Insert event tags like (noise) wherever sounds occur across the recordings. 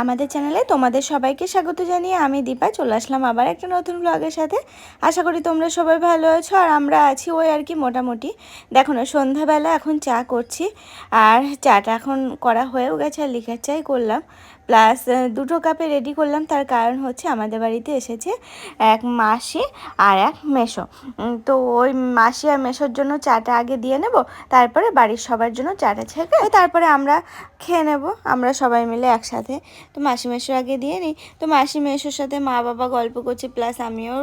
আমাদের চ্যানেলে তোমাদের সবাইকে স্বাগত জানিয়ে আমি দীপা, চলে আসলাম আবার একটা নতুন ব্লগের সাথে। আশা করি তোমরা সবাই ভালো আছো আর আমরা আছি ওই আর কি মোটামুটি। দেখো না, সন্ধ্যাবেলা এখন চা করছি, আর চাটা এখন করা হয়েও গেছে আর লিখার চাই করলাম। প্লাস দুটো কাপে রেডি করলাম। তার কারণ হচ্ছে আমাদের বাড়িতে এসেছে এক মাসি আর এক মেশো তো ওই মাসি আর মেশোর জন্য চাটা আগে দিয়ে নেব, তারপরে বাড়ির সবার জন্য চাটা ছেঁকে তারপরে আমরা খেয়ে নেব, আমরা সবাই মিলে একসাথে। তো মাসি মেশো আগে দিয়ে নিই। তো মাসি মেশোর সাথে মা বাবা গল্প করছে প্লাস আমিও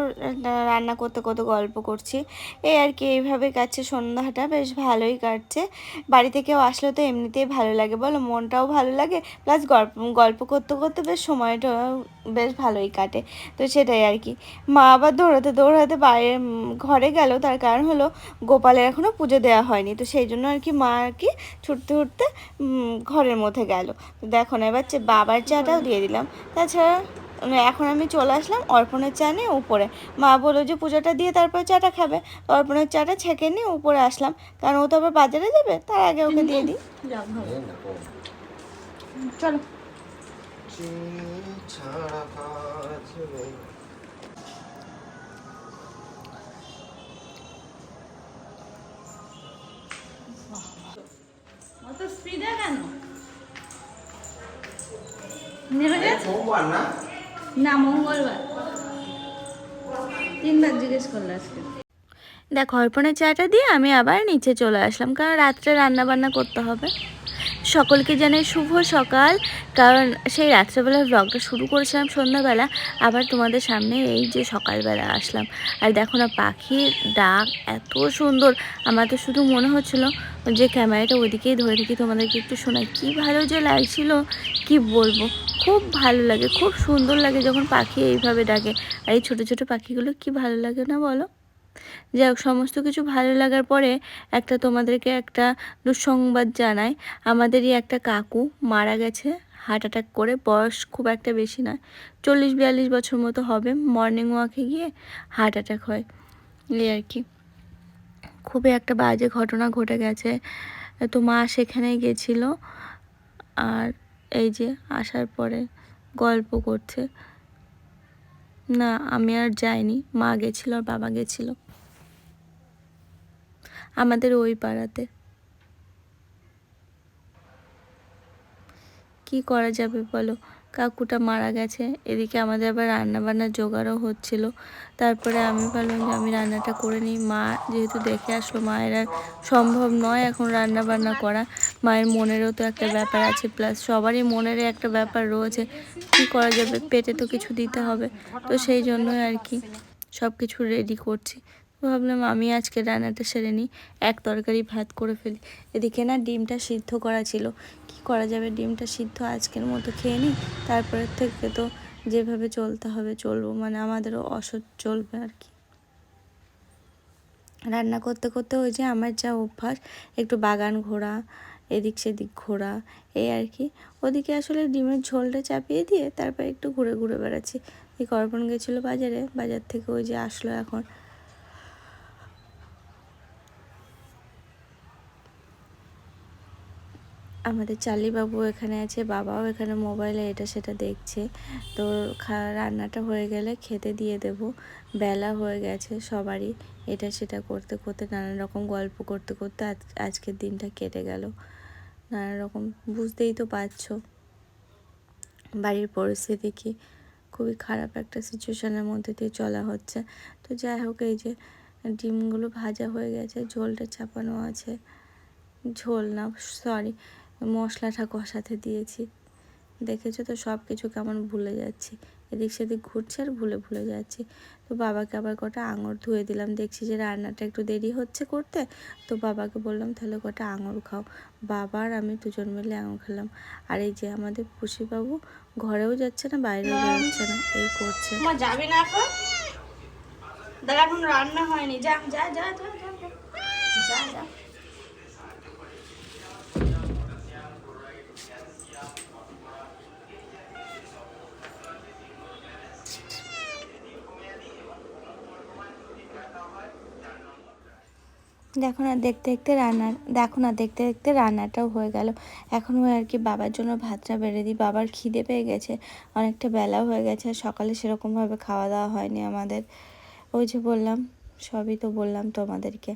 রান্না করতে করতে গল্প করছি। এই আর কি, এইভাবে কাটছে সন্ধ্যাটা, বেশ ভালোই কাটছে। বাড়িতে কেউ আসলে তো এমনিতেই ভালো লাগে, বলো? মনটাও ভালো লাগে প্লাস গল্প গল্প করতে করতে বেশ সময়টা বেশ ভালোই কাটে। তো সেটাই আর কি। মা আবার দৌড়াতে দৌড়াতে বাইরে ঘরে গেল। তার কারণ হলো গোপালের এখনও পুজো দেওয়া হয়নি। তো সেই জন্য আর কি মা আর কি ছুটতে ছুটতে ঘরের মধ্যে গেল। তো দেখো না এবার বাবার চাটাও দিয়ে দিলাম। তাছাড়া এখন আমি চলে আসলাম অর্পণের চা নিয়ে উপরে। মা বলল যে পুজোটা দিয়ে তারপর চাটা খাবে। অর্পণের চাটা ছেঁকে নিয়ে উপরে আসলাম। কারণ ও তো আবার বাজারে যাবে তার আগে ওকে দিয়ে দিই। চলো। ছাড়া কাজ নেই। অত স্পিডে কেন? নেমে গেছে? সোমবার না? না মঙ্গলবার। তিনবার জিজ্ঞেস করল আজকে। দেখো অর্পণের চাটা দিয়ে আমি আবার নিচে চলে আসলাম কারণ রাত্রে রান্না বান্না করতে হবে। সকলকে জানাই শুভ সকাল। কারণ সেই রাত্রেবেলা ব্লগটা শুরু করেছিলাম সন্ধ্যাবেলা, আবার তোমাদের সামনে এই যে সকালবেলা আসলাম। আর দেখো না, পাখির ডাক এত সুন্দর। আমার তো শুধু মনে হচ্ছিল যে ক্যামেরাটা ওইদিকেই ধরে থাকি তোমাদেরকে একটু শোনাই। কি ভালো যে লাগছিল, কি বলব? খুব ভালো লাগে, খুব সুন্দর লাগে যখন পাখি এইভাবে ডাকে। আর এই ছোটো ছোটো পাখিগুলো কি ভালো লাগে না বলো? যাই হোক সমস্ত কিছু ভালো লাগার পরে একটা তোমাদেরকে একটা দুঃসংবাদ জানাই। আমাদেরই একটা কাকু মারা গেছে হার্ট অ্যাটাক করে, বয়স খুব একটা বেশি নয়, চল্লিশ বিয়াল্লিশ বছর মতো হবে মর্নিং ওয়াকে গিয়ে হার্ট অ্যাটাক হয়, এই আর কি। খুবই একটা বাজে ঘটনা ঘটে গেছে, তো মা সেখানেই গেছিল, আর এই যে আসার পরে গল্প করছে। না, আমি আর যাইনি, মা গেছিল আর বাবা গেছিল। আমাদের ওই পাড়াতে। কি করা যাবে বলো? কাকুটা মারা গেছে, এদিকে আমাদের আবার রান্না বান্নার জোগাড়ও হচ্ছিল। তারপরে আমি ভাবলাম যে আমি রান্নাটা করে নিই। মা যেহেতু দেখে আসলো, মায়ের আর সম্ভব নয় এখন রান্না বান্না করা। মায়ের মনেরও তো একটা ব্যাপার আছে প্লাস সবারই মনেরই একটা ব্যাপার রয়েছে। কি করা যাবে? পেটে তো কিছু দিতে হবে। তো সেই জন্যই আর কি সব কিছু রেডি করছি। ভাবলাম আমি আজকে রান্নাটা সেরে নিই। এক তরকারি ভাত করে ফেলি। এদিকে না ডিমটা সিদ্ধ করা ছিল। কি করা যাবে? ডিমটা সিদ্ধ আজকের মতো খেয়ে নিই। তারপরে থেকে তো যেভাবে চলতে হবে চলবো। মানে আমাদেরও অসৎ চলবে আর কি। রান্না করতে করতে ওই যে আমার যা অভ্যাস, একটু বাগান ঘোরা, এদিক সেদিক ঘোরা, এই আর কি। ওদিকে আসলে ডিমের ঝোলটা চাপিয়ে দিয়ে তারপর একটু ঘুরে ঘুরে বেড়াচ্ছি। এই করপন গেছিল বাজারে। বাজার থেকে ওই যে আসলো এখন। আমাদের চালিবাবু এখানে আছে, বাবাও এখানে মোবাইলে এটা সেটা দেখছে। তো রান্নাটা হয়ে গেলে খেতে দিয়ে দেব। বেলা হয়ে গেছে সবারই, এটা সেটা করতে করতে নানান রকম গল্প করতে করতে আজ, আজকের দিনটা কেটে গেল। নানা রকম, বুঝতেই তো পারছ। বাড়ির পরিস্থিতি কি? খুবই খারাপ একটা সিচুয়েশনের মধ্যে দিয়ে চলা হচ্ছে। তো যাই হোক, এই যে ডিমগুলো ভাজা হয়ে গেছে, ঝোলটা চাপানো আছে। ঝোল না, সরি মশলাটা কষাতে দিয়েছি। দেখেছ তো সব কিছু কেমন ভুলে যাচ্ছি। এদিক সেদিক ঘুরছে আর ভুলে ভুলে যাচ্ছি। তো বাবাকে আবার কটা আঙুর ধুয়ে দিলাম। দেখছি যে রান্নাটা একটু দেরি হচ্ছে করতে। তো বাবাকে বললাম, তাহলে কটা আঙুর খাও। বাবা আর আমি দুজন মিলে আঙুর খেলাম। আর এই যে আমাদের পুষিবাবু ঘরেও যাচ্ছে না, বাইরেও যাচ্ছে না, এই করছে। না এখন? এখন রান্না হয়নি। যা যা যা যা। যা যা। দেখো না, দেখতে দেখতে রান্না দেখো না, দেখতে দেখতে রান্নাটাও হয়ে গেল। এখন ওই আর কি বাবার জন্য ভাতটা বেড়ে দিই। বাবার খিদে পেয়ে গেছে, অনেকটা বেলাও হয়ে গেছে, আর সকালে সেরকমভাবে খাওয়া দাওয়া হয়নি আমাদের। ওই যে বললাম, সবই তো বললাম তোমাদেরকে,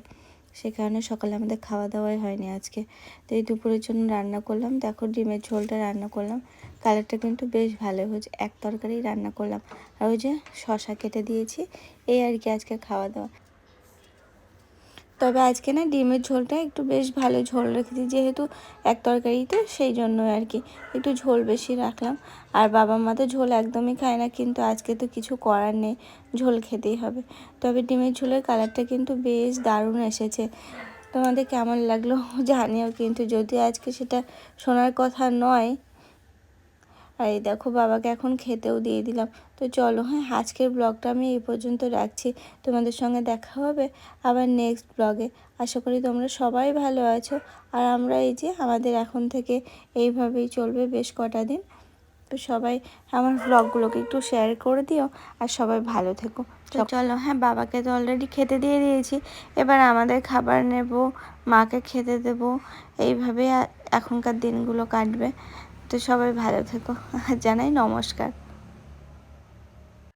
সে কারণে সকালে আমাদের খাওয়া দাওয়াই হয়নি আজকে। তো এই দুপুরের জন্য রান্না করলাম। দেখো ডিমের ঝোলটা রান্না করলাম। কালারটা কিন্তু বেশ ভালো হয়েছে, এক তরকারি রান্না করলাম। আর ওই যে শশা কেটে দিয়েছি, এই আর কি আজকে খাওয়া দাওয়া। তবে আজকে না ডিমের ঝোলটা একটু বেশ ভালো ঝোল রেখেছি, যেহেতু এক তরকারিতে সেই জন্য আর কি। একটু ঝোল বেশি রাখলাম। আর বাবা মা তো ঝোল একদমই খায় না, কিন্তু আজকে তো কিছু করার নেই, ঝোল খেতেই হবে। তবে ডিমের ঝোলের কালারটা কিন্তু বেশ দারুণ এসেছে। তোমাদের কেমন লাগল জানিও, কিন্তু যদি আজকে সেটা শোনার কথা নয় আর এই দেখো বাবাকে এখন খেতেও দিয়ে দিলাম। তো চলো হ্যাঁ আজকের ব্লগটা আমি এই পর্যন্ত রাখছি। তোমাদের সঙ্গে দেখা হবে আবার নেক্সট ব্লগে আশা করি তোমরা সবাই ভালো আছো। আর আমরা এই যে আমাদের এখন থেকে এইভাবেই চলবে বেশ কটা দিন। তো সবাই আমার ব্লগগুলোকে একটু শেয়ার করে দিও আর সবাই ভালো থেকো। চলো হ্যাঁ বাবাকে তো অলরেডি খেতে দিয়ে দিয়েছি। এবার আমাদের খাবার নেব, মাকে খেতে দেব। এইভাবে এখনকার দিনগুলো কাটবে। তো সবাই ভালো থেকো। (laughs) জানাই নমস্কার।